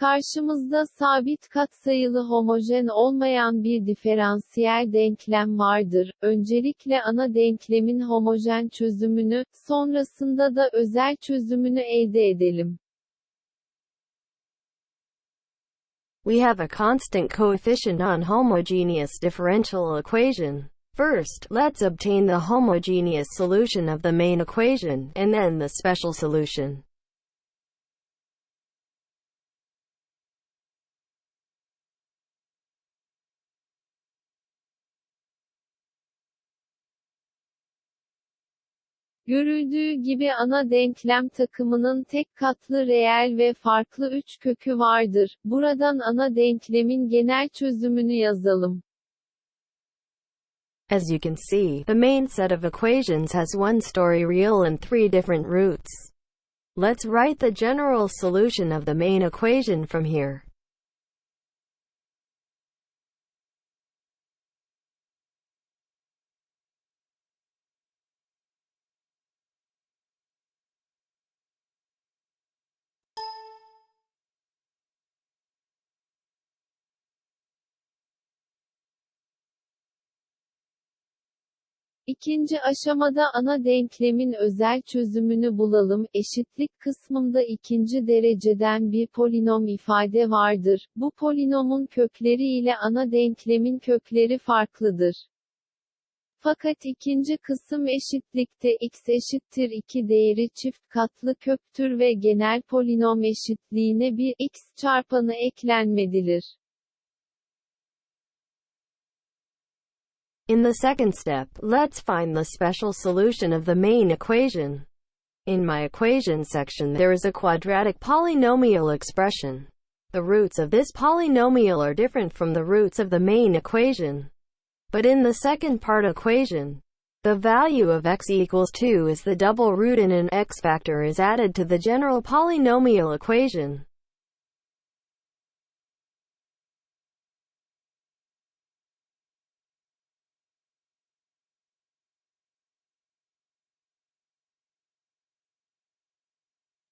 Karşımızda sabit katsayılı homojen olmayan bir diferansiyel denklem vardır. Öncelikle ana denklemin homojen çözümünü, sonrasında da özel çözümünü elde edelim. We have a constant coefficient on homogeneous differential equation. First, let's obtain the homogeneous solution of the main equation, and then the special solution. Görüldüğü gibi ana denklem takımının tek katlı reel ve farklı üç kökü vardır. Buradan ana denklemin genel çözümünü yazalım. As you can see, the main set of equations has one story real and three different roots. Let's write the general solution of the main equation from here. İkinci aşamada ana denklemin özel çözümünü bulalım. Eşitlik kısmında ikinci dereceden bir polinom ifade vardır. Bu polinomun kökleri ile ana denklemin kökleri farklıdır. Fakat ikinci kısım eşitlikte x eşittir 2 değeri çift katlı köktür ve genel polinom eşitliğine bir x çarpanı eklenmelidir. In the second step, let's find the special solution of the main equation. In my equation section there is a quadratic polynomial expression. The roots of this polynomial are different from the roots of the main equation. But in the second part equation, the value of x equals 2 is the double root and an x factor is added to the general polynomial equation.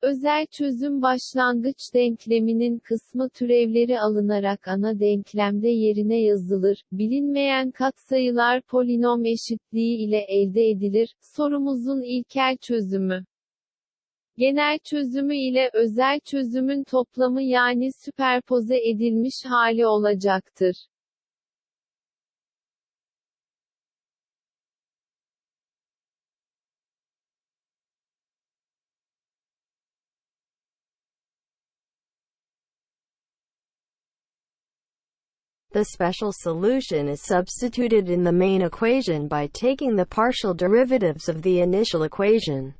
Özel çözüm başlangıç denkleminin kısmı türevleri alınarak ana denklemde yerine yazılır. Bilinmeyen katsayılar polinom eşitliği ile elde edilir. Sorumuzun ilkel çözümü Genel çözümü ile özel çözümün toplamı yani süperpoze edilmiş hali olacaktır. The special solution is substituted in the main equation by taking the partial derivatives of the initial equation.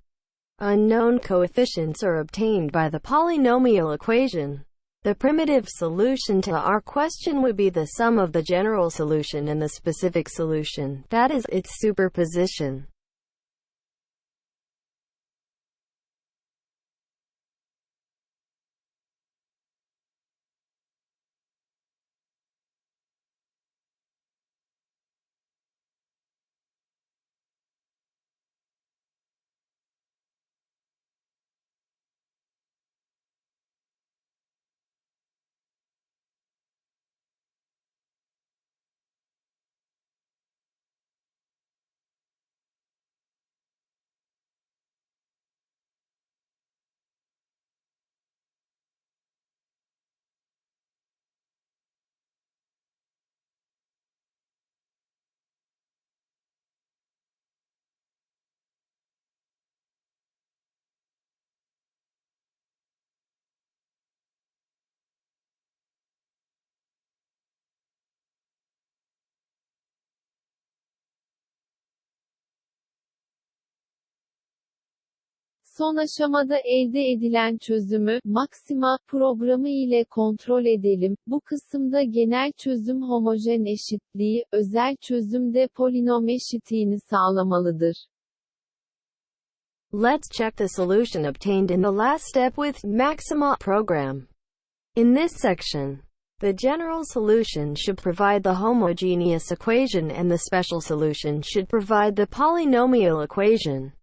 Unknown coefficients are obtained by the polynomial equation. The primitive solution to our question would be the sum of the general solution and the specific solution, that is, its superposition. Son aşamada elde edilen çözümü, maksima, programı ile kontrol edelim. Bu kısımda genel çözüm homojen eşitliği, özel çözüm de polinom eşitliğini sağlamalıdır. Let's check the solution obtained in the last step with Maxima program. In this section, the general solution should provide the homogeneous equation and the special solution should provide the polynomial equation.